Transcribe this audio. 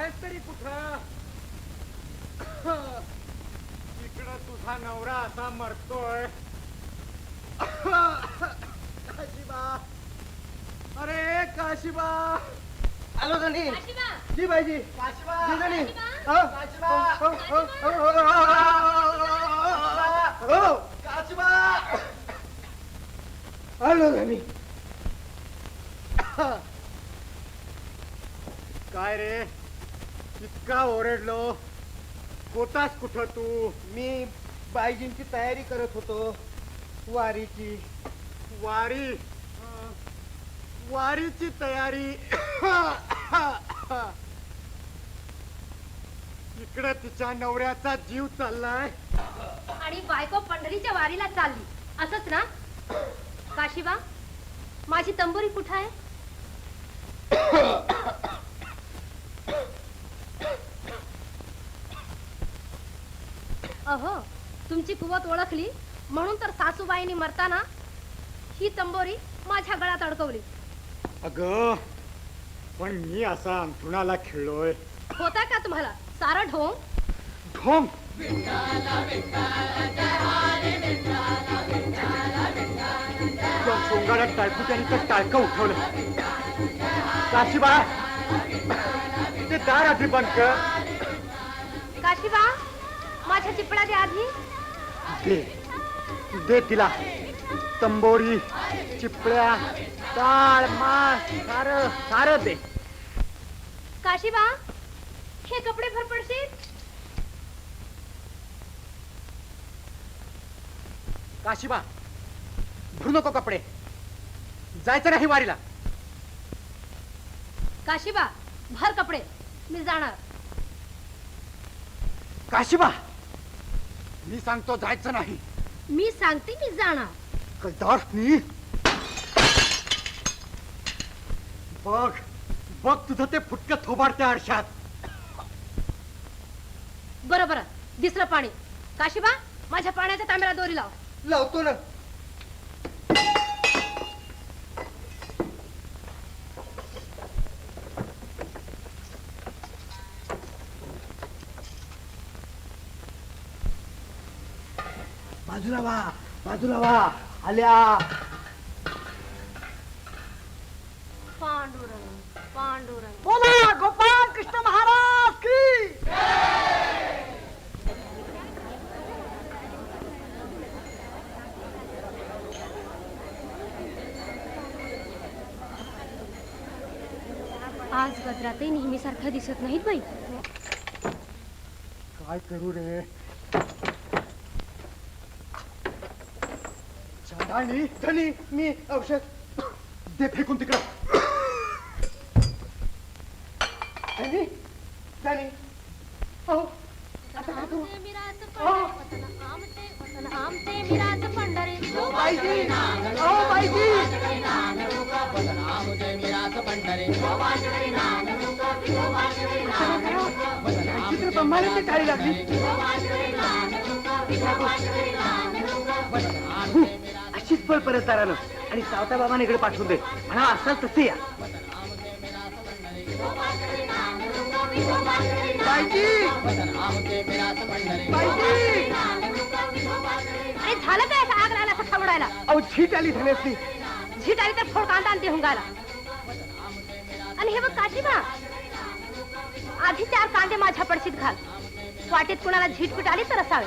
आहेस तरी कुठं इकडं तुझा नवरा असा मरतोय काशिबा अरे काशिबा आलो धनी काशिबा जी बाईजी काशिबा जी धनी काशिबा? हो, काशिबा? हो, हो, हो, हो, हो, हो, हो. काशिबा आलो धनी काय रे इतका ओरडलो. होतास कुठं तू? मी बाईजींची तयारी करत होतो. वारीची. वारी? वारीची तयारी. इकडे तिच्या नवऱ्याचा जीव चाललाय. आणि बायको पंढरीच्या वारीला चालली. असंच ना? काशीबा माझी तंबोरी कुठं आहे? अहो तुमची कुवत ओळखली? म्हणून तर सासूबाईंनी मरताना ही तंबोरी माझ्या गळ्यात अडकवली. अग पण मी असा अंथरुणाला खेळलोय. होता का तुम्हाला? सारा ढोंग? ढोंग? त्या सोंगाड्यात टाळकू त्याने तर टाळकं उठवलं. काशीबा ते दार आधी बंद कर. काशिबा? माझ्या चिपळाच्या आधी? दे. दे तिला. तंबोरी चिपळ्या टाळ मास सार सार दे. काशिबा हे कपडे भरपडशील काशीबा भरू नको कपडे. जायचं नाही वारीला. काशिबा भर कपडे. मी जाणार. काशीबा! मी सांगतो जायचं नाही. मी सांगते मी जाणार. कदार्थनी बघ बघ तुझं ते फुटकं थोबाड त्या आरशात. बरं बरं. दिसलं पाणी. काशिबा माझ्या पाण्याच्या तांब्याला दोरी लाव. लावतो ना. बाजूला वा बाजूला वा आल्या. पांडुरंग पांडुरंग. बोला गोपाळ कृष्ण महाराज की? आज गजरातही नेहमीसारखं दिसत नाहीत बाई. काय करू रे? आणि धनी मी औषध दे फेकून तिकडं. धनी धनी. हो. आता काय करू? हो. बाईजी. हो बाईजी. चित्र ब्रह्मानंद टाळी लागली? परत तारानं आणि सावता बाबाने इकडे पाठवून दे. म्हणा असाल तसे या. अरे झालं काय असं आग लागला असं खवडायला अहो झीट आली धनेसनी. झीट आली तर फोड कांदा आणि ते हुंगाला. आणि हे बघ काशीबा आधी चार कांदे माझ्या पडशीत घाल. वाटेत कुणाला झीटपीट आली तर असावे.